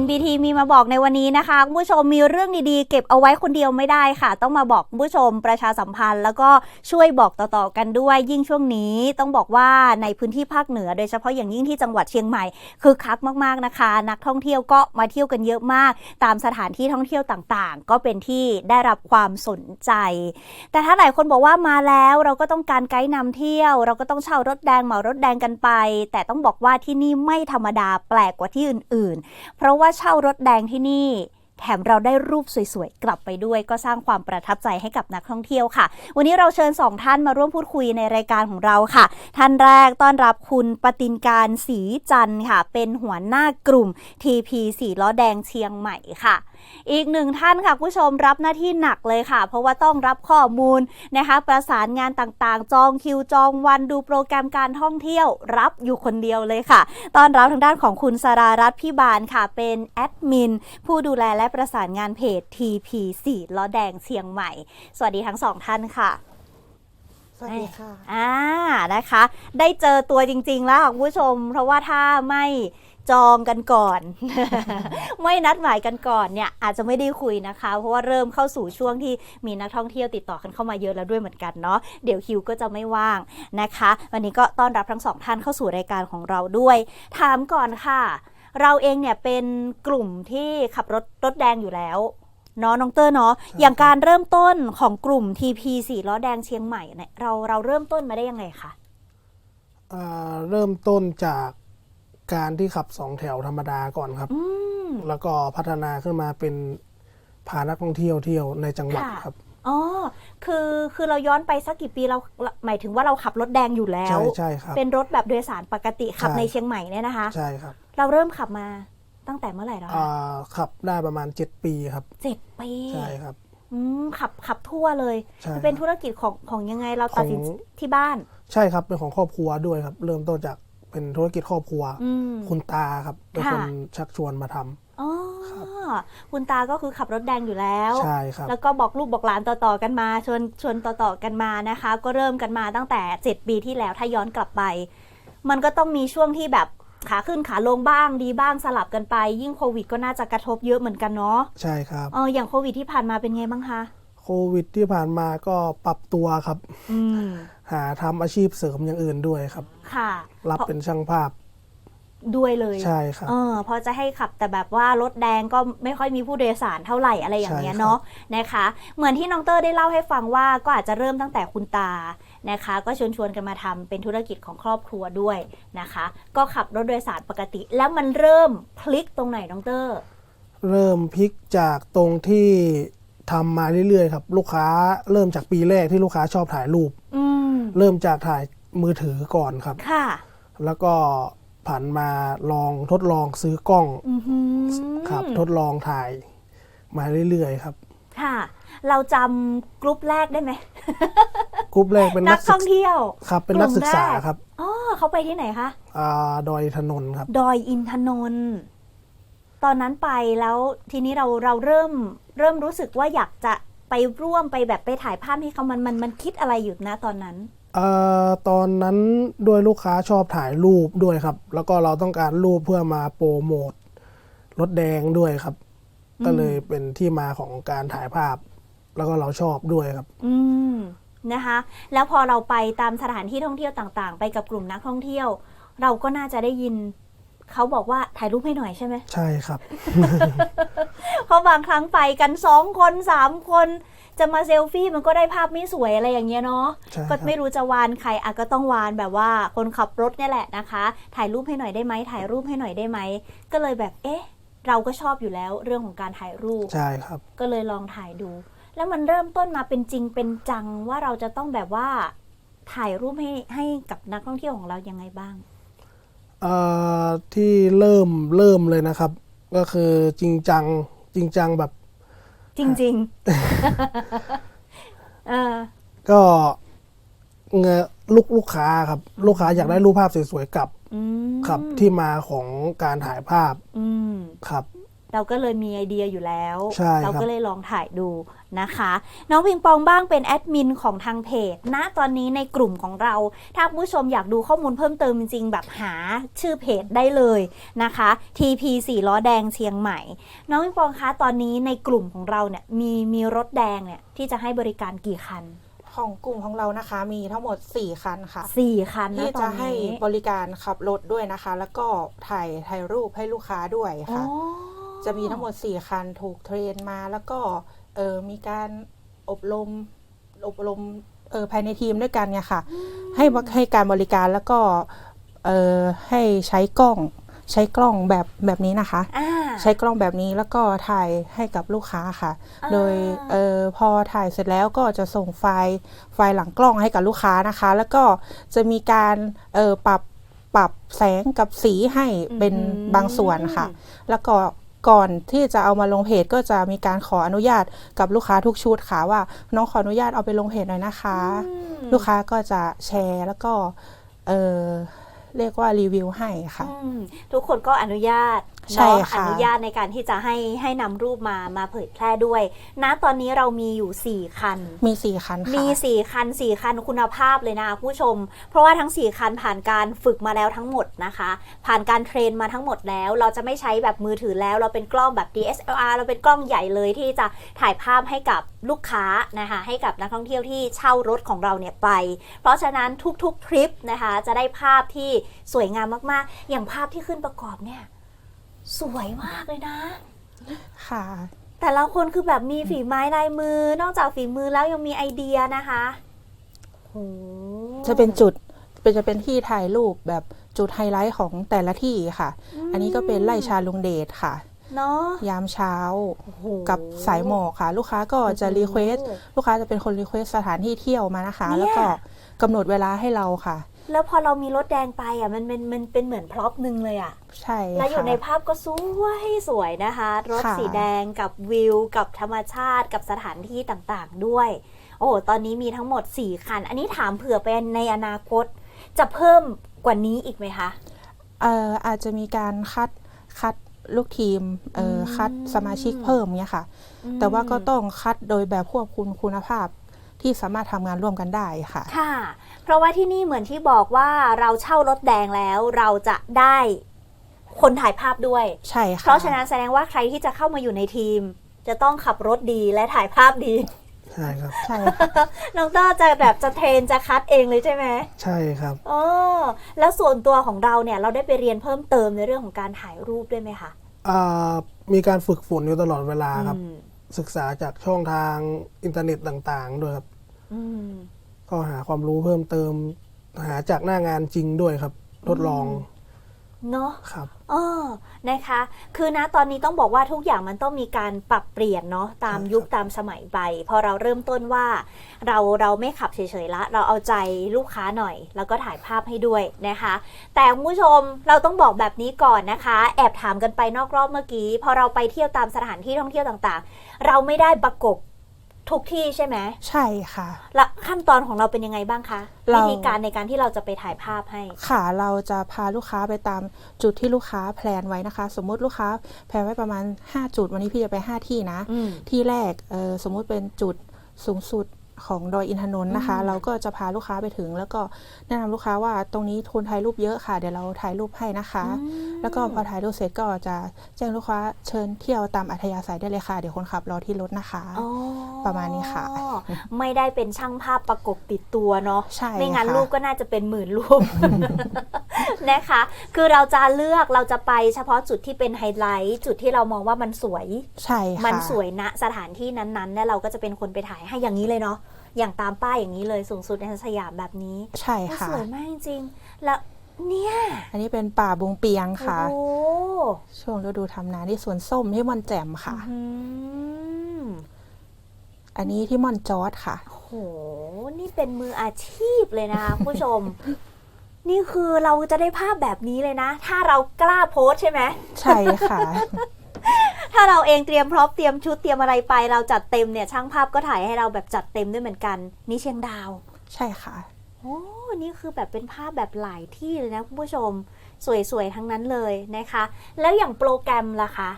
NBT มีมาบอกในวันนี้นะคะคุณผู้ชมมีเรื่องดีๆ เก็บเอาไว้คนเดียวไม่ได้ค่ะ ต้องมาบอกคุณผู้ชมประชาสัมพันธ์ แล้วก็ช่วยบอกต่อๆกันด้วย ยิ่งช่วงนี้ต้องบอกว่าในพื้นที่ภาคเหนือ โดยเฉพาะอย่างยิ่งที่จังหวัดเชียงใหม่คือคักมากๆนะคะ นักท่องเที่ยวก็มาเที่ยวกันเยอะมาก ตามสถานที่ท่องเที่ยวต่างๆ ก็เป็นที่ได้รับความสนใจ แต่ถ้าหลายคนบอกว่ามาแล้วเราก็ต้องการไกด์นำเที่ยว เราก็ต้องเช่ารถแดงเหมารถแดงกันไป แต่ต้องบอกว่าที่นี่ไม่ธรรมดาแปลกกว่าที่อื่นๆ เพราะว่าเช่ารถแดงที่นี่แถมเราได้รูปสวยๆ กลับไปด้วย ก็สร้างความประทับใจให้กับนักท่องเที่ยวค่ะ วันนี้เราเชิญสองท่านมาร่วมพูดคุยในรายการของเราค่ะ ท่านแรกต้อนรับคุณปตินการศรีจันค่ะ เป็นหัวหน้ากลุ่ม TP สีล้อแดงเชียงใหม่ค่ะ อีกหนึ่งท่านค่ะคุณผู้ชมรับหน้าที่หนักเลยค่ะ เพราะว่าต้องรับข้อมูลนะคะ ประสานงานต่างๆ จองคิวจองวันดูโปรแกรมการท่องเที่ยวรับอยู่คนเดียวเลยค่ะ ตอนรับทางด้านของคุณสรารัตน์พี่บานค่ะ เป็นแอดมิน ผู้ดูแลและประสานงานเพจ TP 4 ล้อแดงเชียงใหม่ สวัสดีทั้งสองท่านค่ะสวัสดีค่ะ อ่า นะคะ ได้เจอตัวจริง ๆ แล้วค่ะคุณผู้ชม เพราะว่าถ้าไม่ จองกันก่อน ไม่นัดหมายกันก่อนเนี่ยอาจจะไม่ได้คุยนะคะ เพราะว่าเริ่มเข้าสู่ช่วงที่มีนักท่องเที่ยวติดต่อกันเข้ามาเยอะแล้วด้วยเหมือนกันเนาะเดี๋ยวคิวก็จะไม่ว่างนะคะ วันนี้ก็ต้อนรับทั้งสองท่านเข้าสู่รายการของเราด้วย ถามก่อนค่ะ เราเองเนี่ยเป็นกลุ่มที่ขับรถรถแดงอยู่แล้วเนาะน้องเตอร์เนาะใช่อย่างการเริ่มต้นของกลุ่ม TP สี่ล้อแดงเชียงใหม่เนี่ยเราเราเริ่มต้นมาได้ยังไงคะอ่าเริ่มต้นจาก การที่ขับสองแถวธรรมดาก่อนครับอืมแล้วก็พัฒนาขึ้นมาเป็นพานักท่องเที่ยวเที่ยวในจังหวัดค่ะ ครับอ๋อ คือคือเราย้อนไปสักกี่ปีเราหมายถึงว่าเราขับรถแดงอยู่แล้ใช่วใช่ครับเป็นรถแบบโดยสารปกติขับใช่ในเชียงใหม่เนี่ยนะคะ ใช่ครับ เราเริ่มขับมาตั้งแต่เมื่อไหร่แล้วคะอ่าขับได้ประมาณ 7 ปีครับเจ็ดปีใช่ครับอืมขับขับทั่วเลยใช่มันเป็นธุรกิจของของยังไงเราตัดสินของที่บ้าน ใช่ครับเป็นของครอบครัวด้วยครับ เริ่มต้นจาก เป็นธุรกิจครอบครัวอืมคุณตาครับเป็นค่ะคนชักชวนมาทำอ๋อครับคุณตาก็คือขับรถแดงอยู่แล้วใช่ครับแล้วก็บอกลูกบอกหลานต่อๆกันมาชวนชวนต่อๆกันมานะคะ ก็เริ่มกันมาตั้งแต่ 7 ปีที่แล้วถ้าย้อนกลับไป มันก็ต้องมีช่วงที่แบบขาขึ้นขาลงบ้างดีบ้างสลับกันไป ยิ่งโควิดก็น่าจะกระทบเยอะเหมือนกันเนาะใช่ครับเอออย่างโควิดที่ผ่านมาเป็นไงบ้างคะโควิดที่ผ่านมาก็ปรับตัวครับอืมหาทำอาชีพเสริมอย่างอื่นด้วยครับ ค่ะรับเพราะเป็นช่างภาพด้วยเลยใช่ครับเออเพราะจะให้ขับแต่แบบว่ารถแดงก็ไม่ค่อยมีผู้โดยสารเท่าไหร่อะไรอย่างเงี้ยใช่ครับเนาะนะคะ เหมือนที่น้องเตอร์ได้เล่าให้ฟังว่าก็อาจจะเริ่มตั้งแต่คุณตานะคะ ก็ชวนชวนๆกันมาทำเป็นธุรกิจของครอบครัวด้วยนะคะ ก็ขับรถโดยสารปกติ แล้วมันเริ่มพลิกตรงไหนน้องเตอร์ เริ่มพลิกจากตรงที่ทำมาเรื่อยๆครับ ลูกค้าเริ่มจากปีแรกที่ลูกค้าชอบถ่ายรูปอืมเริ่มจากถ่าย มือถือก่อนครับ ค่ะ แล้วก็ผันมาลองทดลองซื้อกล้องอือหือครับ ทดลองถ่ายมาเรื่อยๆครับค่ะ เราจำกรุ๊ปแรกได้ไหมกรุ๊ปแรกเป็นนันักกท่ศึอกงเที่ยวครับเป็นนักศึกษาลุ่มแรครับอ๋อเขาไปที่ไหนคะ อ่าดอยถนนครับ ดอยอินทนนท์ตอนนั้นไปแล้วทีนี้เราเราเริ่มเริ่มรู้สึกว่าอยากจะไปร่วมไปแบบไปถ่ายภาพให้เขามันมันมันคิดอะไรอยู่นะตอนนั้นเอ่อ ตอนนั้นด้วยลูกค้าชอบถ่ายรูปด้วยครับ แล้วก็เราต้องการรูปเพื่อมาโปรโมทรถแดงด้วยครับ ก็เลยเป็นที่มาของการถ่ายภาพ แล้วก็เราชอบด้วยครับ อืมนะคะ แล้วพอเราไปตามสถานที่ท่องเที่ยวต่างๆ ไปกับกลุ่มนักท่องเที่ยว เราก็น่าจะได้ยินเขาบอกว่าถ่ายรูปให้หน่อยใช่ไหมใช่ครับ เพราะบางครั้งไปกันสองคนสามคน จะมาเซลฟี่มันก็ได้ภาพไม่สวยอะไรอย่างเงี้ยเนาะใช่คก็รับไม่รู้จะวานใครอะก็ต้องวานแบบว่าคนขับรถเนี่ยแหละนะคะ ถ่ายรูปให้หน่อยได้ไหมถ่ายรูปให้หน่อยได้ไหมก็เลยแบบเอ๊ะ เราก็ชอบอยู่แล้วเรื่องของการถ่ายรูปใช่ครับ ก็เลยลองถ่ายดู แล้วมันเริ่มต้นมาเป็นจริงเป็นจังว่าเราจะต้องแบบว่าถ่ายรูปให้ให้กับนักท่องเที่ยวของเรายังไงบ้างเอ่อที่เริ่มเริ่มเลยนะครับ ก็คือจริงจังจริงจังแบบ จริงๆเออก็เงนลูกลูกค้าครับ ลูกค้าอยากได้รูปภาพสวยๆกลับอืมครับที่มาของการถ่ายภาพอืม ครับ เราก็เลยมีไอเดียอยู่แล้ว ใช่ครับ เราก็เลยลองถ่ายดูนะคะ น้องพิงปองบ้างเป็นแอดมินของทางเพจณตอนนี้ในกลุ่มของเรา ถ้าผู้ชมอยากดูข้อมูลเพิ่มเติมจริงๆ แบบหาชื่อเพจได้เลยนะคะ TP 4ล้อแดงเชียงใหม่ น้องพิงปองคะตอนนี้ในกลุ่มของเราเนี่ยมีมีรถแดงเนี่ยที่จะให้บริการกี่คันของกลุ่มของเรานะคะมีทั้งหมด 4 คันค่ะ สี่คันนะที่ตอจะนให้นี้บริการขับรถด้วยนะคะ แล้วก็ถ่ายถ่ายรูปให้ลูกค้าด้วยอ๋อค่ะ จะมีทั้งหมด 4 คันถูกเทรนมาแล้วก็เออมีการอบรมอบรมเออภายในทีมด้วยกันเนี่ยค่ะ ให้บให้การบริการแล้วก็เออให้ใช้กล้องใช้กล้องแบบแบบนี้นะคะอ่าใช้กล้องแบบนี้แล้วก็ถ่ายให้กับลูกค้าค่ะอ่าโดยเออพอถ่ายเสร็จแล้วก็จะส่งไฟล์ไฟล์หลังกล้องให้กับลูกค้านะคะ แล้วก็จะมีการเออปรับปรับแสงกับสีให้เป็นบางส่วนค่ะ แล้วก็ ก่อนที่จะเอามาลงเพจก็จะมีการขออนุญาตกับลูกค้าทุกชุดค่ะว่า น้องขออนุญาตเอาไปลงเพจหน่อยนะคะอืมลูกค้าก็จะแชร์แล้วก็เออเรียกว่ารีวิวให้ค่ะอืมทุกคนก็อนุญาต ใช่เนาะค่ะอนุญาตในการที่จะให้ให้นำรูปมามาเผยแพร่ด้วย ณตอนนี้เรามีอยู่ 4 คัน มีสี่คันค่ะมี 4 คัน 4 คันคุณภาพเลยนะผู้ชม เพราะว่าทั้ง 4 คันผ่านการฝึกมาแล้วทั้งหมดนะคะ ผ่านการเทรนมาทั้งหมดแล้ว เราจะไม่ใช้แบบมือถือแล้ว เราเป็นกล้องแบบ DSLR เราเป็นกล้องใหญ่เลยที่จะถ่ายภาพให้กับลูกค้านะคะให้กับนักท่องเที่ยวที่เช่ารถของเราเนี่ยไป เพราะฉะนั้นทุกๆทริปนะคะจะได้ภาพที่สวยงามมากๆ อย่างภาพที่ขึ้นประกอบเนี่ย สวยมากเลยนะ ค่ะ แต่ละคนคือแบบมีฝีไม้ลายมือ นอกจากฝีมือแล้วยังมีไอเดียนะคะโอ้จะเป็นจุดเป็นจะเป็นที่ถ่ายรูปแบบจุดไฮไลท์ของแต่ละที่ค่ะ อันนี้ก็เป็นไล่ชาลุงเดชค่ะ เนาะ ยามเช้าโอ้โห กับสายหมอกค่ะ ลูกค้าก็จะรีเควสลูกค้าจะเป็นคนรีเควสสถานที่เที่ยวมานะคะ เนี่ย แล้วก็กำหนดเวลาให้เราค่ะ แล้วพอเรามีรถแดงไปอะมันเป็นมันเป็นเหมือนพร็อพหนึ่งเลยอะ ใช่แล้วอยู่ค่ะในภาพก็สวยสวยนะคะ รถค่ะสีแดงกับวิว กับธรรมชาติกับสถานที่ต่างๆด้วย โอ้โหตอนนี้มีทั้งหมด 4 คัน อันนี้ถามเผื่อเป็นในอนาคต จะเพิ่มกว่านี้อีกไหมคะเอ่ออาจจะมีการคัดคัดลูกทีมเอ่ออมคัดสมาชิกเพิ่มเนี่ยค่ะ แต่ว่าก็ต้องคัดโดยแบบควบคุมคุณภาพที่สามารถทำงานร่วมกันได้ค่ะ ค่ะ เพราะว่าที่นี่เหมือนที่บอกว่าเราเช่ารถแดงแล้วเราจะได้คนถ่ายภาพด้วย ใช่ค่ะเพราะฉะนั้นแสดงว่าใครที่จะเข้ามาอยู่ในทีม จะต้องขับรถดีและถ่ายภาพดีใช่ครับใช่ค่ะน้องต้อจะแบบจะเทรนจะคัดเองเลยใช่ไหมใช่ครับเออแล้วส่วนตัวของเราเนี่ยเราได้ไปเรียนเพิ่มเติมในเรื่องของการถ่ายรูปด้วยไหมคะอ่ามีการฝึกฝนอยู่ตลอดเวลาครับอืมศึกษาจากช่องทางอินเทอร์เน็ตต่าง ๆ ด้วยครับอืม ก็หาความรู้เพิ่มเติม หาจากหน้างานจริงด้วยครับ ทดลองเนาะครับเออนะคะ คือนะตอนนี้ต้องบอกว่าทุกอย่างมันต้องมีการปรับเปลี่ยนเนาะตามใช่ครับยุคตามสมัยไป พอเราเริ่มต้นว่า เราเราไม่ขับเฉยๆละ เราเอาใจลูกค้าหน่อย แล้วก็ถ่ายภาพให้ด้วยนะคะ แต่คุณผู้ชมเราต้องบอกแบบนี้ก่อนนะคะ แอบถามกันไปนอกรอบเมื่อกี้ พอเราไปเที่ยวตามสถานที่ท่องเที่ยวต่างๆ เราไม่ได้ประกบ ทุกที่ใช่ไหมใช่ค่ะ และขั้นตอนของเราเป็นยังไงบ้างคะเรา วิธีการในการที่เราจะไปถ่ายภาพให้ ค่ะเราจะพาลูกค้าไปตามจุดที่ลูกค้าแพลนไว้นะคะ สมมุติลูกค้าแพลนไว้ประมาณ 5 จุด วันนี้พี่จะไป 5 ที่นะ อืม ที่แรกเออสมมุติเป็นจุดสูงสุด ของดอยอินทนนท์นะคะอืมเราก็จะพาลูกค้าไปถึง แล้วก็แนะนำลูกค้าว่าตรงนี้คนถ่ายรูปเยอะค่ะ เดี๋ยวเราถ่ายรูปให้นะคะอืมแล้วก็พอถ่ายรูปเสร็จก็จะแจ้งลูกค้าเชิญเที่ยวตามอัธยาศัยได้เลยค่ะ เดี๋ยวคนขับรอที่รถนะคะอ๋อประมาณนี้ค่ะ ไม่ได้เป็นช่างภาพประกบติดตัวเนาะใช่ไม่งั้นค่ะรูปก็น่าจะเป็นหมื่นรูปนะคะ คือเราจะเลือกเราจะไปเฉพาะจุดที่เป็นไฮไลท์จุดที่เรามองว่ามันสวย ใช่ค่ะมันสวยณสถานที่นั้นๆเนี่ยเราก็จะเป็นคนไปถ่ายให้อย่างนี้เลยเนาะ อย่างตามป้ายอย่างนี้เลยสูงสุดในสยามแบบนี้ใช่แล้วค่ะ สวยมากจริงๆแล้วเนี่ยอันนี้เป็นป่าบงเปียงค่ะ โอ้ช่วงฤดูทำนาที่สวนส้มที่ม่อนแจ่มค่ะอืมอันนี้ที่ม่อนจอร์ดค่ะโหนี่เป็นมืออาชีพเลยนะคะคุณผู้ชม นี่คือเราจะได้ภาพแบบนี้เลยนะ ถ้าเรากล้าโพสต์ใช่ไหม ใช่ค่ะ ถ้าเราเองเตรียมพร้อมเตรียมชุดเตรียมอะไรไป เราจัดเต็มเนี่ยช่างภาพก็ถ่ายให้เราแบบจัดเต็มด้วยเหมือนกัน นี่เชียงดาวใช่ค่ะโอ้นี่คือแบบเป็นภาพแบบหลายที่เลยนะคุณผู้ชม สวยๆทั้งนั้นเลยนะคะ แล้วอย่างโปรแกรมล่ะคะ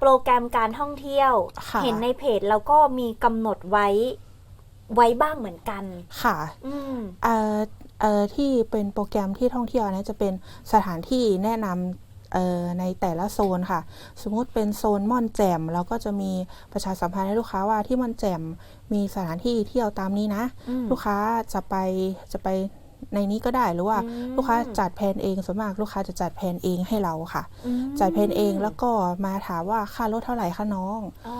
โปรแกรมการท่องเที่ยว ค่ะ เห็นในเพจแล้วก็มีกำหนดไว้ไว้บ้างเหมือนกัน ค่ะอืมเอ่อเอ่อที่เป็นโปรแกรมที่ท่องเที่ยวนะจะเป็นสถานที่แนะนำเอ่อ ในแต่ละโซนค่ะ สมมุติเป็นโซนม่อนแจ่มเราก็จะมีประชาสัมพันธ์ให้ลูกค้าว่าที่ม่อนแจ่มมีสถานที่เที่ยวตามนี้นะอืมลูกค้าจะไปจะไปในนี้ก็ได้หรือว่าอืมลูกค้าจัดแผนเองส่วนมากลูกค้าจะจัดแผนเองให้เราค่ะอืมจัดแผนเองแล้วก็มาถามว่าค่ารถเท่าไหร่คะน้องอ๋อ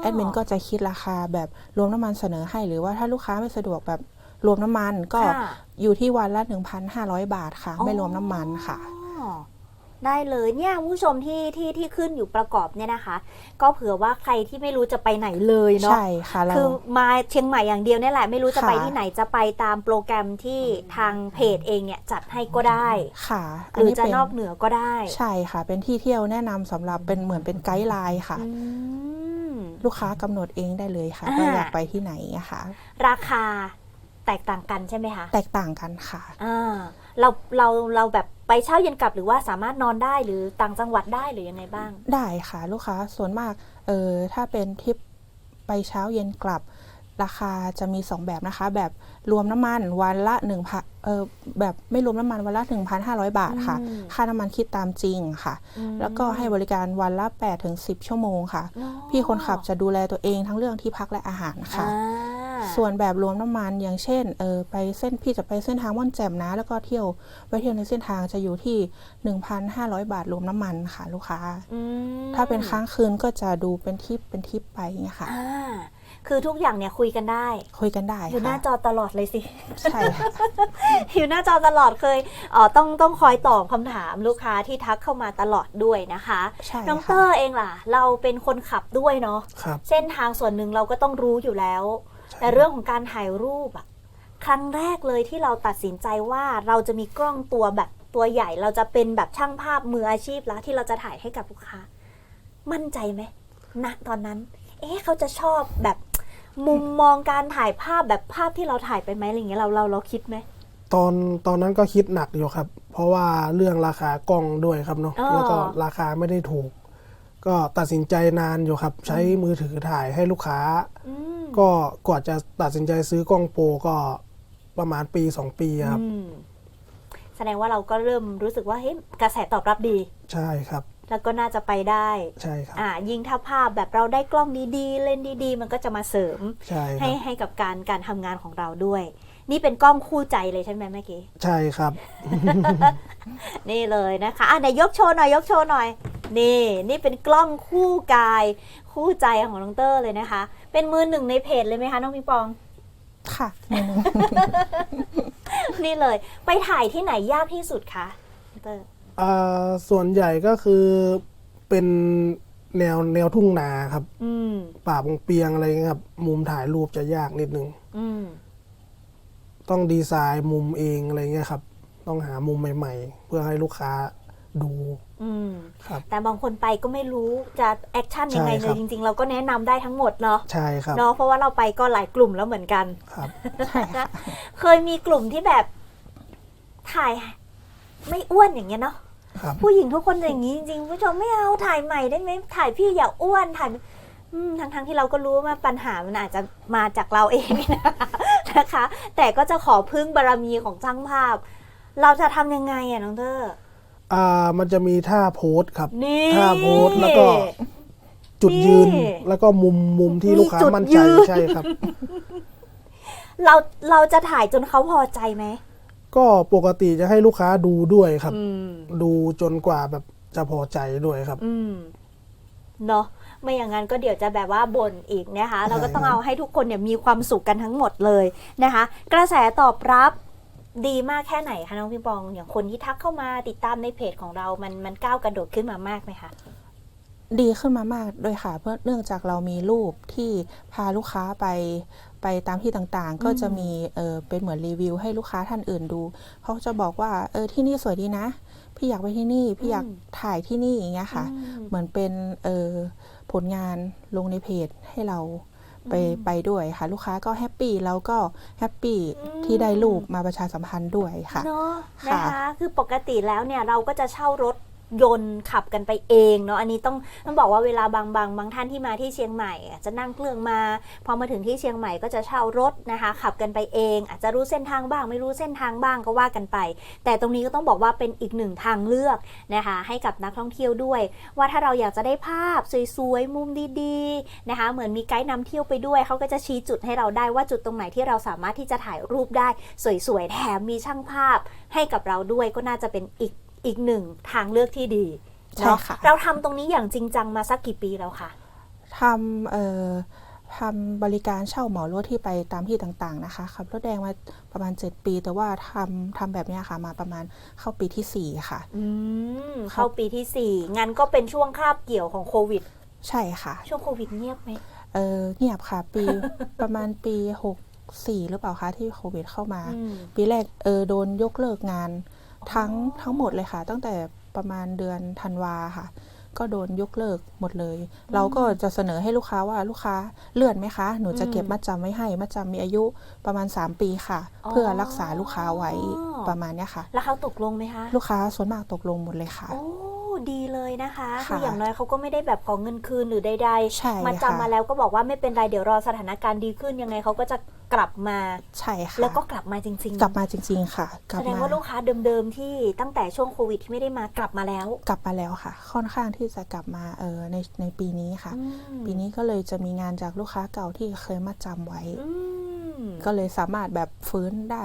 แอดมินก็จะคิดราคาแบบรวมน้ำมันเสนอให้หรือว่าถ้าลูกค้าไม่สะดวกแบบรวมน้ำมันก็ค่ะอยู่ที่วันละ 1,500 บาทค่ะ ไม่รวมน้ำมันค่ะอ๋อ ได้เลยเนี่ยคุณผู้ชมที่ที่ที่ขึ้นอยู่ประกอบเนี่ยนะคะ ก็เผื่อว่าใครที่ไม่รู้จะไปไหนเลยเนาะใช่ค่ะเราคือมาเชียงใหม่อย่างเดียวเนี่ยแหละไม่รู้จะค่ะไปที่ไหนจะไปตามโปรแกรมที่ทางเพจเองเนี่ยจัดให้ก็ได้ค่ะหรือจะเป็นอกเหนือก็ได้ ใช่ค่ะ เป็นที่เที่ยวแนะนำสำหรับเป็นเหมือนเป็นไกด์ไลน์ค่ะอืมลูกค้ากำหนดเองได้เลยค่ะอ่าว่าอยากไปที่ไหนอะค่ะราคาแตกต่างกันใช่ไหมคะ แตกต่างกันค่ะอ่าเราเราเราแบบ ไปเช่าเย็นกลับหรือว่าสามารถนอนได้หรือต่างจังหวัดได้หรือยังไงบ้าง ได้ค่ะลูกค้าส่วนมากเออถ้าเป็นทริปไปเช้าเย็นกลับ ราคาจะมี 2 แบบนะคะ แบบรวมน้ำมันวันละ1นึ่งพันเออแบบไม่รวมน้ำมันวันละ 1,500 บาทค่ะ อืมค่าน้ำมันคิดตามจริงค่ะ อืมแล้วก็ให้บริการวันละ8ถึง10 ชั่วโมงค่ะ อ๋อพี่คนขับจะดูแลตัวเองทั้งเรื่องที่พักและอาหารค่ะ อ่า ส่วนแบบรวมน้ำมันอย่างเช่นเออไปเส้นพี่จะไปเส้นทางม่อนแจ่มนะ แล้วก็เที่ยวไปเที่ยวในเส้นทางจะอยู่ที่ 1,500 บาทรวมน้ำมันค่ะลูกค้าอืมถ้าเป็นค้างคืนก็จะดูเป็นทิปเป็นทิปไปเงี้ยค่ะอ่าคือทุกอย่างเนี่ยคุยกันได้ คุยกันได้ อยู่หน้าค่ะจอตลอดเลยสิ ใช่ค่ะอยู่หน้าจอตลอดเคยเอ๋อต้องต้องคอยตอบคำถามลูกค้าที่ทักเข้ามาตลอดด้วยนะคะใช่น้องเตค่ะอร์เองล่ะ เราเป็นคนขับด้วยเนาะครับเส้นทางส่วนหนึ่งเราก็ต้องรู้อยู่แล้ว แต่เรื่องของการถ่ายรูปอะครั้งแรกเลยที่เราตัดสินใจว่าเราจะมีกล้องตัวแบบตัวใหญ่ เราจะเป็นแบบช่างภาพมืออาชีพแล้วที่เราจะถ่ายให้กับลูกค้า มั่นใจไหมณตอนนั้น เอ๊ะเขาจะชอบแบบมุมมองการถ่ายภาพแบบภาพที่เราถ่ายไปไหมอะไรเงี้ยเราเราเราคิดไหมตอนตอนนั้นก็คิดหนักอยู่ครับ เพราะว่าเรื่องราคากล้องด้วยครับเนาะอ๋อแล้วก็ราคาไม่ได้ถูก ก็ตัดสินใจนานอยู่ครับ ใช้มือถือถ่ายให้ลูกค้าอืม ก็กว่าจะตัดสินใจซื้อกล้องโปรก็ประมาณปีสองปีครับ อืมแสดงว่าเราก็เริ่มรู้สึกว่าเฮ้ยกระแสตอบรับดี ใช่ครับ แล้วก็น่าจะไปได้ ใช่ครับ อ่า ยิ่งถ้าภาพแบบเราได้กล้องดีๆ เล่นดีๆ มันก็จะมาเสริม ใช่คให้รับ ให้กับการการทำงานของเราด้วย นี่เป็นกล้องคู่ใจเลยใช่ไหมเมื่อกี้ ใช่ครับ นี่เลยนะคะอะไหนยกโชว์หน่อยยกโชว์หน่อย นี่ นี่เป็นกล้องคู่กาย คู่ใจของน้องเตอร์เลยนะคะ เป็นมือหนึ่งในเพจเลยไหมคะน้องปิงปอง ค่ะเมนูนี่เลย ไปถ่ายที่ไหนยากที่สุดคะน้องเตอร์ อ่าส่วนใหญ่ก็คือเป็นแนวแนวทุ่งนาครับ อืม ป่าปงเปียงอะไรเงี้ยครับ มุมถ่ายรูปจะยากนิดนึง อืม ต้องดีไซน์มุมเองอะไรเงี้ยครับ ต้องหามุมใหม่ ๆ เพื่อให้ลูกค้า ดูอืมครับ แต่บางคนไปก็ไม่รู้จะแอคชั่นยังไงใช่เลครัยบจริง ๆ เราก็แนะนำได้ทั้งหมดเนาะใช่ครับเนาะเพราะว่าเราไปก็หลายกลุ่มแล้วเหมือนกันครับใช่ค่ะเคยมีกลุ่มที่แบบถ่ายไม่อ้วนอย่างเงี้ยเนาะครับผู้หญิงทุกคนอย่างนี้จริงๆผู้ชมไม่เอาถ่ายใหม่ได้ไหมถ่ายพี่อย่าอ้วนถ่ายอืมทั้งๆที่เราก็รู้ว่าปัญหามันอาจจะมาจากเราเองนะคะนะคะ แต่ก็จะขอพึ่งบารมีของช่างภาพ เราจะทำยังไงอะน้องเธอ อ่ามันจะมีท่าโพสครับ นี่ ท่าโพสแล้วก็จุดยืนนี่แล้วก็มุมมุมที่มีลูกค้าจุดมั่นยืใจนใช่ครับ เราเราจะถ่ายจนเขาพอใจไหมก็ปกติจะให้ลูกค้าดูด้วยครับ อืม ดูจนกว่าแบบจะพอใจด้วยครับ อืม เนาะไม่อย่างนั้นก็เดี๋ยวจะแบบว่าบ่นอีกนะคะ เราก็ต้องเอาให้ทุกคนเนี่ยมีความสุขกันทั้งหมดเลยนะคะ กระแสตอบรับ ดีมากแค่ไหนคะน้องพี่ปอง อย่างคนที่ทักเข้ามาติดตามในเพจของเรา มันมันก้าวกระโดดขึ้นมามากไหมคะดีขึ้นมามากด้วยค่ะเพราะเนื่องจากเรามีรูปที่พาลูกค้าไปไปตามที่ต่างๆ ก็จะมีเออเป็นเหมือนรีวิวให้ลูกค้าท่านอื่นดู เขาจะบอกว่าเออที่นี่สวยดีนะ พี่อยากไปที่นี่ พี่อยากอืมถ่ายที่นี่อย่างเงี้ยค่ะอืมเหมือนเป็นเออผลงานลงในเพจให้เรา ไปอืมไปด้วยค่ะ ลูกค้าก็แฮปปี้แล้วก็แฮปปี้อืมที่ได้รูปมาประชาสัมพันธ์ด้วยค่ะเนาะค่ะนะคะคือปกติแล้วเนี่ยเราก็จะเช่ารถ ยนต์ขับกันไปเองเนาะอันนี้ต้องต้องบอกว่าเวลาบางบางบางท่านที่มาที่เชียงใหม่จจะนั่งเครื่องมาพอมาถึงที่เชียงใหม่ก็จะเช่ารถนะคะ ขับกันไปเอง อาจจะรู้เส้นทางบ้าง ไม่รู้เส้นทางบ้างก็ว่ากันไป แต่ตรงนี้ก็ต้องบอกว่าเป็นอีกหนึ่งทางเลือกนะคะให้กับนักท่องเที่ยวด้วย ว่าถ้าเราอยากจะได้ภาพสวยๆมุมดีๆนะคะเหมือนมีไกด์นำเที่ยวไปด้วยเขาก็จะชี้จุดให้เราได้ว่าจุดตรงไหนที่เราสามารถที่จะถ่ายรูปได้สวยๆแถมมีช่างภาพให้กับเราด้วยก็น่าจะเป็นอีก อีกหนึ่งทางเลือกที่ดีใช่เนาะค่ะ เราทำตรงนี้อย่างจริงจังมาสักกี่ปีแล้วคะทำเอ่อทำบริการเช่าเหมารถที่ไปตามที่ต่างๆนะคะขับรถแดงมาประมาณ 7 ปี แต่ว่าทำทำแบบเนี้ยค่ะ มาประมาณเข้าปีที่4 ค่ะ อืมเข้าปีที่สี่งั้นก็เป็นช่วงคาบเกี่ยวของโควิด ใช่ค่ะช่วงโควิดเงียบไหมเออเงียบค่ะ ปี ประมาณปี 64 หรือเปล่าคะที่โควิดเข้ามา อืม ปีแรกเออโดนยกเลิกงาน ทั้งทั้งหมดเลยค่ะ ตั้งแต่ประมาณเดือนธันวาค่ะ ก็โดนยกเลิกหมดเลย เราก็จะเสนอให้ลูกค้าว่าลูกค้าเลื่อนไหมคะ หนูจะเก็บอืมมัดจำไว้ให้มัดจำมีอายุประมาณ 3 ปีค่ะ อ๋อ เพื่อรักษาลูกค้าไว้ประมาณเนี้ยค่ะ แล้วเขาตกลงไหมคะ ลูกค้าส่วนมากตกลงหมดเลยค่ะ โอ้ดีเลยนะคะค่ะคืออย่างน้อยเขาก็ไม่ได้แบบขอเงินคืนหรือใดใช่ๆ มาค่ะจำมาแล้วก็บอกว่าไม่เป็นไรเดี๋ยวรอสถานการณ์ดีขึ้นยังไงเขาก็จะ กลับมา ใช่ค่ะแล้วก็กลับมาจริง ๆ กลับมาจริง ๆ ค่ะกลัแสบดงมาว่าลูกค้าเดิมๆที่ตั้งแต่ช่วงโควิดที่ไม่ได้มากลับมาแล้ว กลับมาแล้วค่ะ ค่อนข้างที่จะกลับมาเออในในปีนี้ค่ะ อืมปีนี้ก็เลยจะมีงานจากลูกค้าเก่าที่เคยมาจำไว้ อืม ก็เลยสามารถแบบฟื้นได้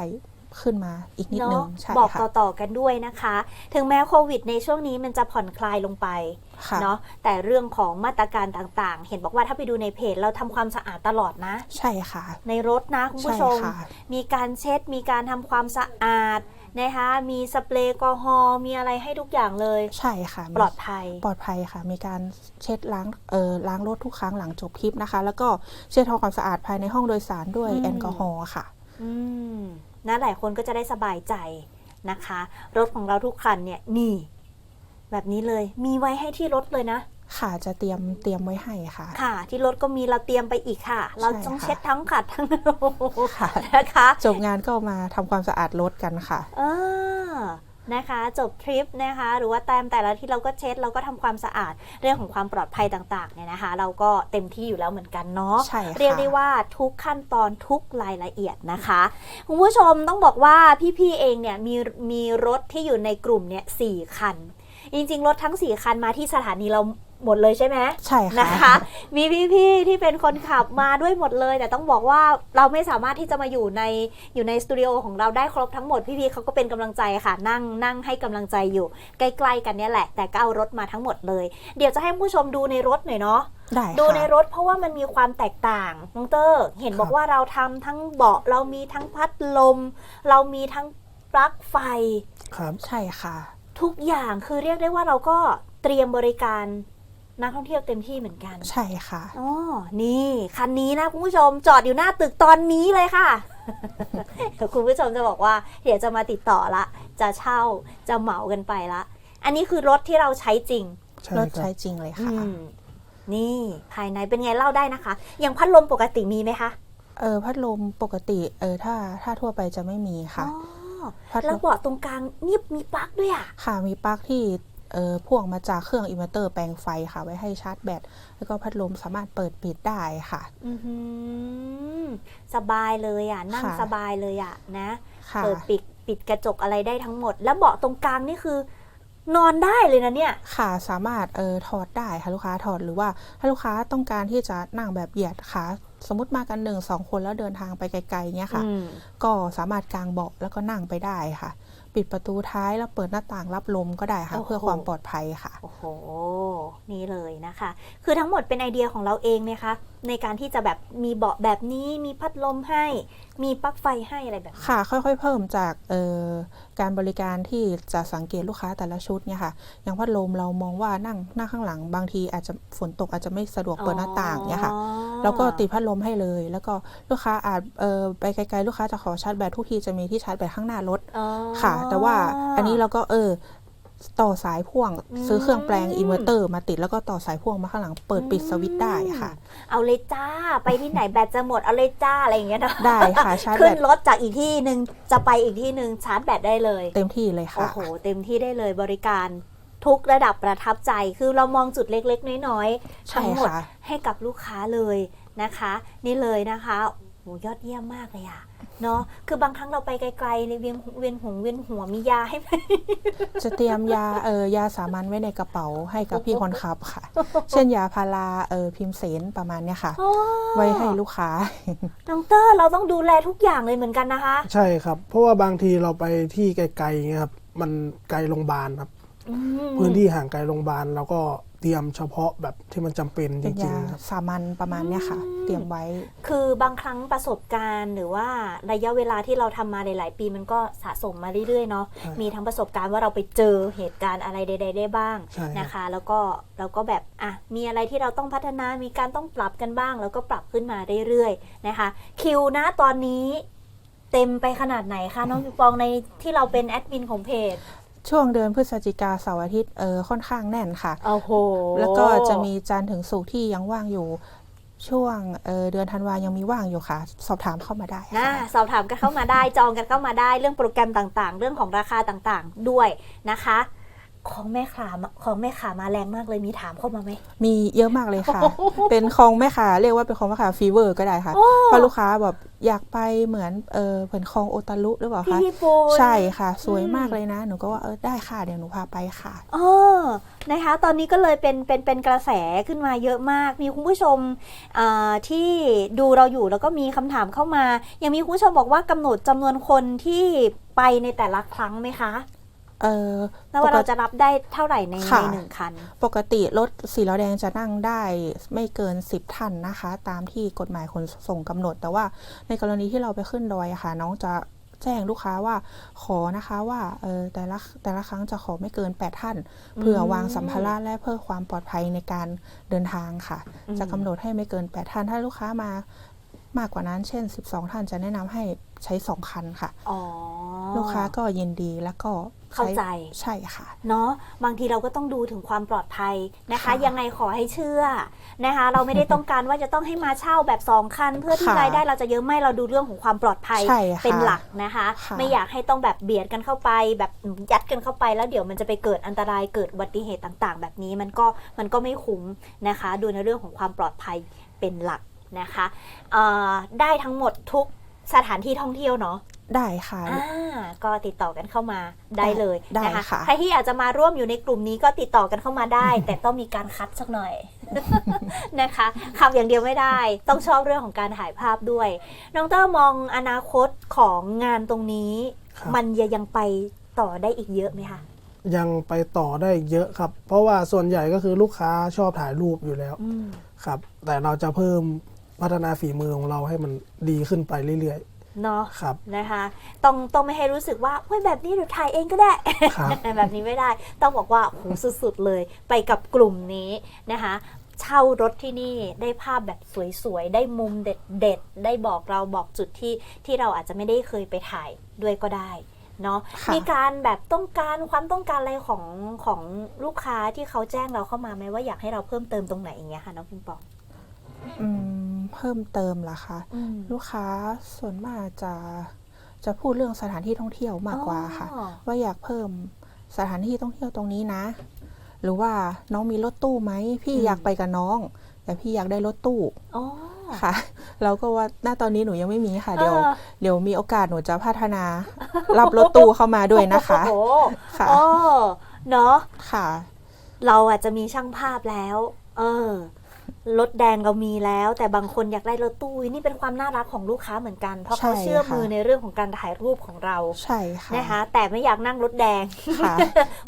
ขึ้นมาอีกนิดนึเนาะงใช่บอกค่ะต่อๆกันด้วยนะคะ ถึงแม้โควิด ในช่วงนี้มันจะผ่อนคลายลงไปค่ะเนาะแต่เรื่องของมาตรการต่างๆ เห็นบอกว่าถ้าไปดูในเพจเราทำความสะอาดตลอดนะ ใช่ค่ะ ในรถนะคุณผู้ชมใช่ค่ะมีการเช็ดมีการทำความสะอาดนะคะมีสเปรย์แอลกอฮอล์มีอะไรให้ทุกอย่างเลย ใช่ค่ะ ปลอดภัย ปลอดภัยค่ะ มีการเช็ดล้างเอ่อล้างรถทุกครั้งหลังจบทริปนะคะ แล้วก็เช็ดทำความสะอาดภายในห้องโดยสารด้วยอืมแอลกอฮอล์ค่ะ อืม นะหลายคนก็จะได้สบายใจนะคะ รถของเราทุกคันเนี่ยนี่ แบบนี้เลยมีไว้ให้ที่รถเลยนะ ค่ะจะเตรียมเตรียมไว้ให้ค่ะ ค่ะ ที่รถก็มีเราเตรียมไปอีกค่ะ เราต้องค่ะเช็ดทั้งขัดทั้งค่ะนะคะจบงานก็มาทำความสะอาดรถกันค่ะ เออ นะคะจบทริปนะคะหรือว่าแต้มแต่ละที่เราก็เช็ดเราก็ทำความสะอาดเรื่องของความปลอดภัยต่างๆเนี่ยนะคะ เราก็เต็มที่อยู่แล้วเหมือนกันเนาะใช่ค่ะเรียกได้ว่าทุกขั้นตอนทุกรายละเอียดนะคะคุณผู้ชมต้องบอกว่าพี่ๆเองเนี่ยมีมีรถที่อยู่ในกลุ่มเนี่ยสี่คัน จริงๆ รถทั้ง 4 คันมาที่สถานีเรา หมดเลยใช่ไหมใช่ค่ะนะคะ มีพี่ๆที่เป็นคนขับมาด้วยหมดเลย แต่ต้องบอกว่าเราไม่สามารถที่จะมาอยู่ในอยู่ในสตูดิโอของเราได้ครบทั้งหมดพี่ๆเขาก็เป็นกำลังใจค่ะ นั่งนั่งให้กำลังใจอยู่ ใกล้ๆกันเนี่ยแหละ แต่ก็เอารถมาทั้งหมดเลย เดี๋ยวจะให้ผู้ชมดูในรถหน่อยเนาะได้ดูค่ะในรถเพราะว่ามันมีความแตกต่างน้องเตอร์เห็นครับบอกว่าเราทำทั้งเบาะเรามีทั้งพัดลม เรามีทั้งปลั๊กไฟครับใช่ค่ะ ทุกอย่างคือเรียกได้ว่าเราก็เตรียมบริการ นักท่องเที่ยวเต็มที่เหมือนกัน ใช่ค่ะอ๋อนี่คันนี้นะคุณผู้ชมจอดอยู่หน้าตึกตอนนี้เลยค่ะเดี๋ยวคุณผู้ชมจะบอกว่าเดี๋ยวจะมาติดต่อละ จะเช่าจะเหมากันไปละ อันนี้คือรถที่เราใช้จริงใช่รถครัใช้บจริงเลยอืค่ะมนี่ภายในเป็นไงเล่าได้นะคะ อย่างพัดลมปกติมีไหมคะ เออพัดลมปกติเออถ้าถ้าทั่วไปจะไม่มีค่ะอ๋อพัดลแล้วมเบาะตรงกลางนี่มีปลั๊กด้วยอะ ค่ะมีปลั๊กที่ เออพ่วงมาจากเครื่องอินเวอร์เตอร์แปลงไฟค่ะ ไว้ให้ชาร์จแบต แล้วก็พัดลมสามารถเปิดปิดได้ค่ะ อือหือสบายเลยอะ นั่งค่ะ สบายเลยอะนะ ค่ะ เปิดปิดปิดกระจกอะไรได้ทั้งหมด แล้วเบาะตรงกลางนี่คือ นอนได้เลยนะเนี่ย ค่ะสามารถเออถอดได้ค่ะลูกค้าถอดหรือว่าถ้าลูกค้าต้องการที่จะนั่งแบบเหยียดขาสมมติมากันหนึ่งสองคนแล้วเดินทางไปไกลๆเนี้ยค่ะ อืมก็สามารถกางเบาะแล้วก็นั่งไปได้ค่ะ ปิดประตูท้ายแล้วเปิดหน้าต่างรับลมก็ได้ค่ะโอ้โหเพื่อความปลอดภัยค่ะ โอ้โห นี่เลยนะคะ คือทั้งหมดเป็นไอเดียของเราเองไหมคะ ในการที่จะแบบมีเบาะแบบนี้มีพัดลมให้ มีปลั๊กไฟให้อะไรแบบนี้ค่ะ ค่อยๆ เพิ่มจากเอ่อการบริการที่จะสังเกตลูกค้าแต่ละชุดเนี่ยค่ะ อย่างพัดลมเรามองว่านั่งนั่งข้างหลังบางทีอาจจะฝนตกอาจจะไม่สะดวกเปิดหน้าต่างเนี่ยค่ะอ๋อแล้วก็ติดพัดลมให้เลย แล้วก็ลูกค้าอาจเอ่อไปไกลๆ ลูกค้าจะขอชาร์จแบตทุกทีจะมีที่ชาร์จแบตข้างหน้ารถอ๋อค่ะ แต่ว่าอันนี้เราก็เออ ต่อสายพ่วงอืมซื้อเครื่องแปลงอินเวอร์เตอร์มาติดแล้วก็ต่อสายพ่วงมาข้างหลังเปิดปิดสวิตช์ได้ค่ะ เอาเลยจ้า ไปที่ไหนแบตจะหมด เอาเลยจ้า อะไรอย่างเงี้ยเนอะได้ค่ะชาร์จแบขึ้นตรถจากอีกที่หนึ่งจะไปอีกที่หนึ่งชาร์จแบตได้เลย เต็มที่เลยโอ้ค่ะโหเต็มที่ได้เลยบริการทุกระดับประทับใจคือเรามองจุดเล็กๆ น้อยๆใช่ทั้งหมดค่ะให้กับลูกค้าเลยนะคะ นี่เลยนะคะโหยอดเยี่ยมมากเลยอะ เนาะคือบางครั้งเราไปไกลๆในเวียนเวียนหัวเวียนหัวมียาให้ไหม จะเตรียมยาเออยาสามัญไว้ในกระเป๋าให้กับพี่คนขับค่ะ เช่นยาพาราเออพิมเสนประมาณเนี้ยค่ะ อ๋อไว้ให้ลูกค้า น้องเตอร์เราต้องดูแลทุกอย่างเลยเหมือนกันนะคะ ใช่ครับ เพราะว่าบางทีเราไปที่ไกลๆเงี้ยครับ มันไกลโรงพยาบาลครับ อืม พื้นที่ห่างไกลโรงพยาบาลเราก็ เตรียมเฉพาะแบบที่มันจำเป็นจเป็นริงยาๆครับ สามัญประมาณเนี้ยค่ะเตรียมไว้ คือบางครั้งประสบการณ์หรือว่าระยะเวลาที่เราทำมาหลาย ๆ ปีมันก็สะสมมาเรื่อย ๆ เนาะใช่มีทั้งประสบการณ์ว่าเราไปเจอเหตุการณ์อะไรใด ๆ ได้บ้างใช่ครับ นะคะ แล้วก็เราก็แบบอะมีอะไรที่เราต้องพัฒนามีการต้องปรับกันบ้าง แล้วก็ปรับขึ้นมาเรื่อย ๆ นะคะ คิวนะตอนนี้ เต็มไปขนาดไหนคะน้องปิงปองในที่เราเป็นแอดมินของเพจ ช่วงเดือนพฤศจิกาเสาร์อาทิตย์เออค่อนข้างแน่นค่ะ โอ้โหแล้วก็จะมีจันทร์ถึงศุกร์ที่ยังว่างอยู่ ช่วงเออเดือนธันวายังมีว่างอยู่ค่ะ สอบถามเข้ามาได้นะค่ะ สอบถามกันเข้ามาได้ จองกันเข้ามาได้เรื่องโปรแกรมต่างๆ เรื่องของราคาต่างๆ ด้วยนะคะ ของแม่ขามาของแม่ขามาแรงมากเลยมีถามเข้ามาไหม มีเยอะมากเลยค่ะ เป็นคลองแม่ขาเรียกว่าเป็นคลองแม่ขาฟีเวอร์ก็ได้ค่ะเพราะลูกค้าแบบอยากไปเหมือนเออเหมือนคลองโอตารุหรือเปล่าที่คะญี่ปุ่นใช่ค่ะ สวยอืมมากเลยนะ หนูก็ว่าเออได้ค่ะเดี๋ยวหนูพาไปค่ะเออนะคะ ตอนนี้ก็เลยเป็นเป็นเป็นกระแสขึ้นมาเยอะมาก มีคุณผู้ชมอ่าที่ดูเราอยู่แล้วก็มีคำถามเข้ามา ยังมีคุณผู้ชมบอกว่ากำหนดจำนวนคนที่ไปในแต่ละครั้งไหมคะ เออแล้วว่าปเรากติจะรับได้เท่าไหร่ในค่ะในหนึ่งคัน ปกติรถสีล้อแดงจะนั่งได้ไม่เกิน 10ท่านนะคะ ตามที่กฎหมายขนส่งกำหนด แต่ว่าในกรณีที่เราไปขึ้นดอยอะค่ะ น้องจะแจ้งลูกค้าว่าขอนะคะว่าเออแต่ละแต่ละครั้งจะขอไม่เกิน 8 ท่าน เพื่อวางสัมภาระและเพื่อความปลอดภัยในการเดินทางค่ะอืมจะกำหนดให้ไม่เกิน 8 ท่าน ถ้าลูกค้ามามากกว่านั้น เช่น 12 ท่านจะแนะนำให้ใช้ 2 คันค่ะอ๋อลูกค้าก็ยินดีแล้วก็ เข้าใจใช่ค่ะเนาะบางทีเราก็ต้องดูถึงความปลอดภัยนะคะค่ะยังไงขอให้เชื่อนะคะ เราไม่ได้ต้องการว่าจะต้องให้มาเช่าแบบสองคัน เพื่อที่ค่ะรายได้เราจะเยอะไม่เราดูเรื่องของความปลอดภัยใช่ค่ะเป็นหลักนะคะค่ะไม่อยากให้ต้องแบบเบียดกันเข้าไป แบบยัดกันเข้าไป แล้วเดี๋ยวมันจะไปเกิดอันตรายเกิดอุบัติเหตุต่าง ๆ แบบนี้มันก็มันก็ไม่คุ้มนะคะ ดูในเรื่องของความปลอดภัยเป็นหลักนะคะเอ่อได้ทั้งหมดทุก สถานที่ท่องเที่ยวเนาะได้ค่ะอ่าก็ติดต่อกันเข้ามาได้เลยได้นะคะค่ะใครที่อยากจะมาร่วมอยู่ในกลุ่มนี้ก็ติดต่อกันเข้ามาได้ แต่ต้องมีการคัดสักหน่อยนะคะขับอย่างเดียวไม่ได้ ต้องชอบเรื่องของการถ่ายภาพด้วย น้องเตอร์มองอนาคตของงานตรงนี้ครับมันยังไปต่อได้อีกเยอะไหมคะยังไปต่อได้เยอะครับ เพราะว่าส่วนใหญ่ก็คือลูกค้าชอบถ่ายรูปอยู่แล้วอืมครับ แต่เราจะเพิ่ม พัฒนาฝีมือของเราให้มันดีขึ้นไปเรื่อยเนาะๆ ครับ นะคะต้องต้องไม่ให้รู้สึกว่าเฮ้ยแบบนี้เดี๋ยวถ่ายเองก็ได้ ครับ แบบนี้ไม่ได้ ต้องบอกว่าโหสุดๆเลยไปกับกลุ่มนี้นะคะ เช่ารถที่นี่ได้ภาพแบบสวยๆ ได้มุมเด็ดๆ ได้บอกเราบอกจุดที่ที่เราอาจจะไม่ได้เคยไปถ่ายด้วยก็ได้เนาะค่ะ มีการแบบต้องการความต้องการอะไรของของลูกค้าที่เขาแจ้งเราเข้ามาไหมว่าอยากให้เราเพิ่มเติมตรงไหนอย่างเงี้ยค่ะน้องพิงปอง อืมเพิ่มเติมเหรอคะ อืมลูกค้าส่วนมากจะจะพูดเรื่องสถานที่ท่องเที่ยวมากกว่าค่ะ อ๋อว่าอยากเพิ่มสถานที่ท่องเที่ยวตรงนี้นะ หรือว่าน้องมีรถตู้ไหมพี่อยากไปกับน้อง แต่พี่อยากได้รถตู้อ๋อค่ะ เราก็ว่าหน้าตอนนี้หนูยังไม่มีค่ะเดี๋ยวเออเดี๋ยวมีโอกาสหนูจะพัฒนา รับรถตู้เข้ามาด้วยนะคะ โอ้โหค่ะ โอ้เนาะ ค่ะ เราอาจจะมีช่างภาพแล้ว เออ รถแดงเรามีแล้ว แต่บางคนอยากได้รถตู้นี่เป็นความน่ารักของลูกค้าเหมือนกัน เพราะเขาใช่เชื่อค่ะมือในเรื่องของการถ่ายรูปของเราใช่ค่ะนะคะแต่ไม่อยากนั่งรถแดงค่ะ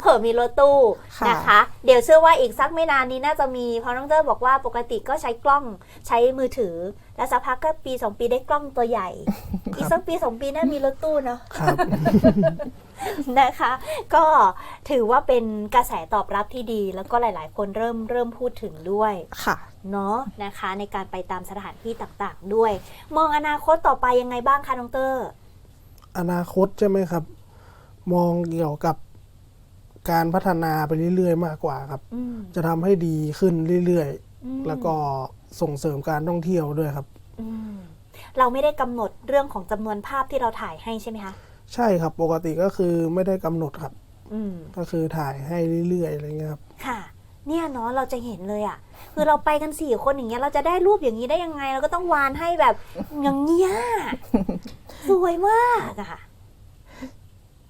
เผื่อมีรถตู้ค่ะนะคะ เดี๋ยวเชื่อว่าอีกสักไม่นานนี้น่าจะมีเพราะน้องเตอร์บอกว่าปกติก็ใช้กล้องใช้มือถือ แล้วสักพักก็ปีสองปีได้กล้องตัวใหญ่ อีกสักปีสองปีน่ามีรถตู้เนาะครับ นะคะ ก็ถือว่าเป็นกระแสตอบรับที่ดี แล้วก็หลาย ๆ คนเริ่มเริ่มพูดถึงด้วยค่ะเนาะนะคะ ในการไปตามสถานที่ต่างๆด้วย มองอนาคตต่อไปยังไงบ้างคะน้องเตอร์อนาคตใช่ไหมครับ มองเกี่ยวกับการพัฒนาไปเรื่อยๆ มากกว่าครับ อืมจะทำให้ดีขึ้นเรื่อยอืมๆ แล้วก็ส่งเสริมการท่องเที่ยวด้วยครับ อืมเราไม่ได้กำหนดเรื่องของจำนวนภาพที่เราถ่ายให้ใช่ไหมคะ ใช่ครับปกติก็คือไม่ได้กำหนดครับอืมก็คือถ่ายให้เรื่อยๆอะไรเงี้ยครับ ค่ะ เนี่ยเนาะเราจะเห็นเลยอะ่ะ คือเราไปกันสี่คนอย่างเงี้ยเราจะได้รูปอย่างนี้ได้ยังไง เราก็ต้องวานให้แบบอย่างเงี้ยสวยมากอะค่ะ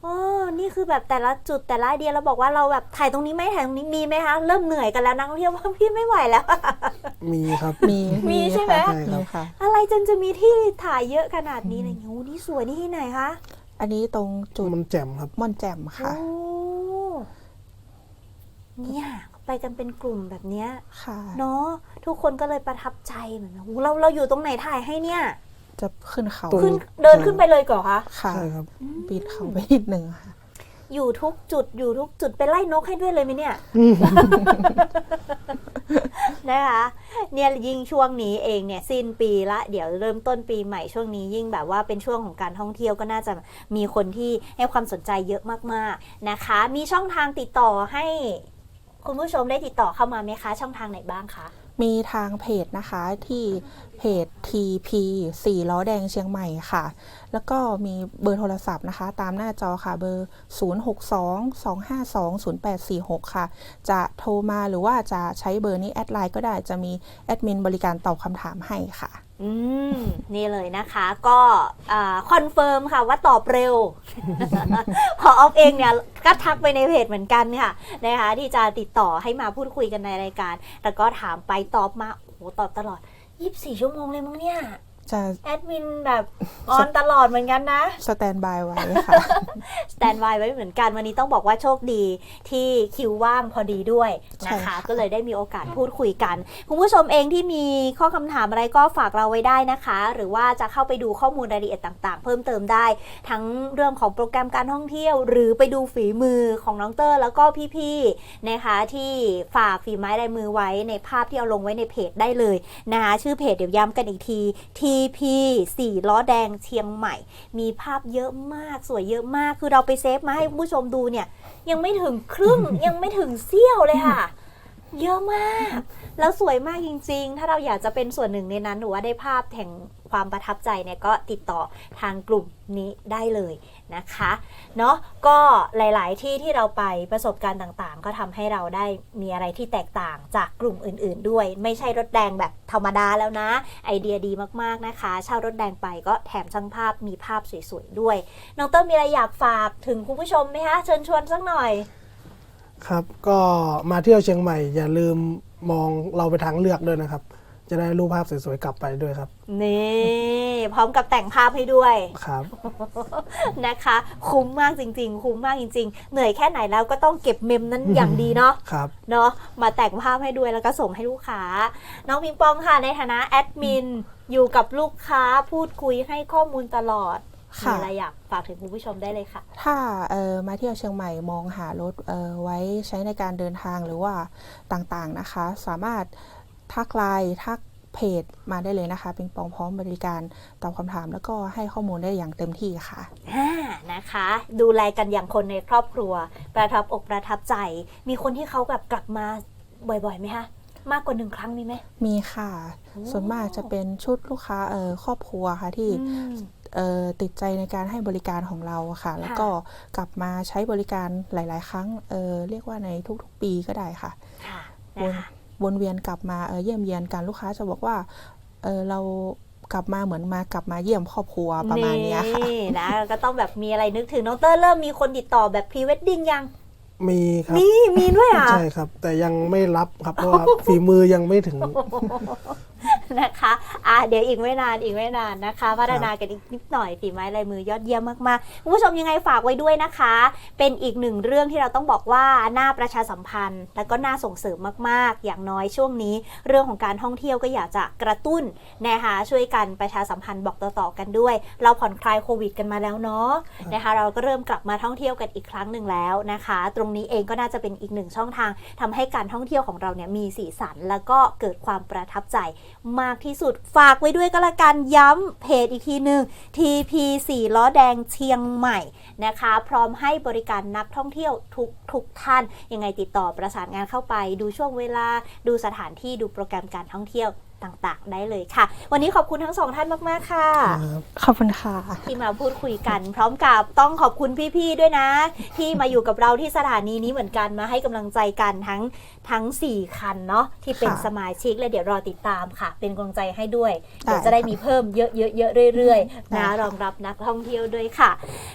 อ๋อนี่คือแบบแต่ละจุดแต่ละไอเดียเราบอกว่าเราแบบถ่ายตรงนี้ไหมถ่ายตรงนี้มีไหมคะเริ่มเหนื่อยกันแล้วนักท่องเที่ยวว่าพี่ไม่ไหวแล้วอะ มีครับ มีมีใช่ไหม ค่ะใช่ครับมีค่ะ อะไรจนจะมีที่ถ่ายเยอะขนาดนี้อะไรเงี้ยโอ้นี่สวยนี่ที่ไหนคะ อันนี้ตรงจุดมันแจ่มครับ ม่อนแจ่มค่ะ โอ้เนี่ยไปกันเป็นกลุ่มแบบเนี้ยค่ะ เนาะทุกคนก็เลยประทับใจเหมือนกันโอ้เราเราอยู่ตรงไหนถ่ายให้เนี่ย จะขึ้นเขาตรงขึ้นเดินขึ้นไปเลยก่อนคะค่ะใช่ครับ ปีนเขาไปนิดหนึ่งค่ะ อยู่ทุกจุดอยู่ทุกจุดไปไล่นกให้ด้วยเลยไหมเนี่ย นะคะเนี่ยยิ่งช่วงนี้เองเนี่ยสิ้นปีละเดี๋ยวเริ่มต้นปีใหม่ช่วงนี้ยิ่งแบบว่าเป็นช่วงของการท่องเที่ยวก็น่าจะมีคนที่ให้ความสนใจเยอะมากๆนะคะ มีช่องทางติดต่อให้คุณผู้ชมได้ติดต่อเข้ามาไหมคะ ช่องทางไหนบ้างคะ มีทางเพจนะคะที่เพจ TP 4ล้อแดงเชียงใหม่ค่ะ แล้วก็มีเบอร์โทรศัพท์นะคะ ตามหน้าจอค่ะเบอร์ 0622520846 ค่ะ จะโทรมาหรือว่าจะใช้เบอร์นี้แอดไลน์ก็ได้จะมีแอดมินบริการตอบคำถามให้ค่ะ อืม นี่เลยนะคะ ก็คอนเฟิร์มค่ะว่าตอบเร็ว พอออฟเองเนี่ยก็ทักไปในเพจเหมือนกันค่ะนะคะ ที่จะติดต่อให้มาพูดคุยกันในรายการ แล้วก็ถามไปตอบมา โอ้โห ตอบตลอด 24 ชั่วโมงเลยมั้งเนี่ย จะแอดมินแบบออนตลอดเหมือนกันนะ สแตนบายไว้ค่ะ สแตนบายไว้เหมือนกัน วันนี้ต้องบอกว่าโชคดีที่คิวว่างพอดีด้วยนะใช่คะค่ะก็เลยได้มีโอกาสพูดคุยกัน คุณผู้ชมเองที่มีข้อคำถามอะไรก็ฝากเราไว้ได้นะคะ หรือว่าจะเข้าไปดูข้อมูลรายละเอียดต่าง ๆ เพิ่มเติมได้ ทั้งเรื่องของโปรแกรมการท่องเที่ยว หรือไปดูฝีมือของน้องเตอร์ แล้วก็พี่ๆนะคะที่ฝากฝีไม้ลายมือไว้ในภาพที่เอาลงไว้ในเพจได้เลยนะคะชื่อเพจเดี๋ยวย้ำกันอีกที TP 4ล้อแดงเชียงใหม่ มีภาพเยอะมากสวยเยอะมาก คือเราไปเซฟมาให้คุณผู้ชมดูเนี่ย ยังไม่ถึงครึ่ง ยังไม่ถึงเสี้ยวเลยค่ะ เยอะมาก แล้วสวยมากจริง ๆ ถ้าเราอยากจะเป็นส่วนหนึ่งในนั้นหรือว่าได้ภาพแห่ง ความประทับใจเนี่ยก็ติดต่อทางกลุ่มนี้ได้เลยนะคะเนาะก็หลาย ๆ ที่ที่เราไปประสบการณ์ต่างๆ ก็ทำให้เราได้มีอะไรที่แตกต่างจากกลุ่มอื่น ๆ ด้วย ไม่ใช่รถแดงแบบธรรมดาแล้วนะ ไอเดียดีมากๆนะคะเช่ารถแดงไปก็แถมช่างภาพมีภาพสวย ๆ ด้วย น้องเต้ยมีอะไรอยากฝากถึงคุณผู้ชมไหมคะเชิญชวนสักหน่อย ครับก็มาเที่ยวเชียงใหม่อย่าลืมมองเราไปทางเลือกด้วยนะครับ จะได้รูปภาพสวยๆกลับไปด้วยครับ นี่พร้อมกับแต่งภาพให้ด้วย ครับ นะคะ คุ้มมากจริง ๆ คุ้มมากจริง ๆ เหนื่อยแค่ไหนแล้วก็ต้องเก็บเมมนั้นอย่างดีเนาะครับ เนาะมาแต่งภาพให้ด้วยแล้วก็ส่งให้ลูกค้า น้องพิงปองค่ะในฐานะแอดมินอยู่กับลูกค้าพูดคุยให้ข้อมูลตลอดค่ะมีอะไรอยากฝากถึงคุณผู้ชมได้เลยค่ะ ถ้าเออมาเที่ยวเชียงใหม่มองหารถเออไว้ใช้ในการเดินทางหรือว่าต่างๆนะคะ สามารถ ทักไลน์ทักเพจมาได้เลยนะคะปิงปองพร้อมบริการตอบคำถาม แล้วก็ให้ข้อมูลได้อย่างเต็มที่ค่ะอ่านะคะ ดูแลกันอย่างคนในครอบครัว ประทับอกประทับใจ มีคนที่เขาแบบกลับมาบ่อยๆไหมคะมากกว่าหนึ่งครั้งมีไหม มีค่ะโอ้ส่วนมากจะเป็นชุดลูกค้าเออครอบครัวค่ะที่อืมเอ่อติดใจในการให้บริการของเราค่ะ แล้วก็กลับมาใช้บริการหลาย ๆ ครั้งเออเรียกว่าในทุก ๆ ปีก็ได้ค่ะ ค่ะวนะนคะ วนเวียนกลับมาเออเยี่ยมเยียนกันลูกค้าจะบอกว่าเออเรากลับมาเหมือนมากลับมาเยี่ยมครอบครัวประมาณเนี้ยค่ะนี่นะก็ต้องแบบมีอะไรนึกถึงน้องเตอร์เริ่มมีคนติดต่อแบบพรีเวดดิ้งยังมีครับนี่มีด้วยอะใช่ครับ แต่ยังไม่รับครับเพราะว่าฝีมือยังไม่ถึง นะคะอะเดี๋ยวอีกไม่นานอีกไม่นานนะคะ พัฒนากันอีกนิดหน่อยฝีไม้ลายมือยอดเยี่ยมมากๆคุณผู้ชมยังไงฝากไว้ด้วยนะคะ เป็นอีกหนึ่งเรื่องที่เราต้องบอกว่าน่าประชาสัมพันธ์ แล้วก็น่าส่งเสริมมากๆ อย่างน้อยช่วงนี้ เรื่องของการท่องเที่ยวก็อยากจะกระตุ้นนะคะช่วยกันประชาสัมพันธ์บอกต่อๆกันด้วย เราผ่อนคลายโควิดกันมาแล้วเนาะนะคะ เราก็เริ่มกลับมาท่องเที่ยวกันอีกครั้งหนึ่งแล้วนะคะ ตรงนี้เองก็น่าจะเป็นอีกหนึ่งช่องทางทำให้การท่องเที่ยวของเราเนี่ยมีสีสัน แล้วก็เกิดความประทับใจมากที่สุด ฝากไว้ด้วยก็แล้วกันย้ำเพจอีกทีหนึ่ง TP 4 ล้อแดงเชียงใหม่นะคะ พร้อมให้บริการนักท่องเที่ยวทุกทุกท่าน ยังไงติดต่อประสานงานเข้าไป ดูช่วงเวลา ดูสถานที่ดูโปรแกรมการท่องเที่ยว ต่างๆ ได้เลยค่ะ วันนี้ขอบคุณทั้งสองท่านมากๆค่ะครับขอบคุณค่ะ ที่มาพูดคุยกัน พร้อมกับต้องขอบคุณพี่ๆด้วยนะ ที่มาอยู่กับเราที่สถานีนี้เหมือนกันมาให้กำลังใจกันทั้งทั้ง 4 คันเนาะที่เป็นค่ะสมาชิกและเดี๋ยวรอติดตามค่ะ เป็นกำลังใจให้ด้วยได้เดี๋ยวจะได้ค่ะมีเพิ่มเยอะๆๆเรื่อยๆได้นะค่ะรองรับนักท่องเที่ยวด้วยค่ะ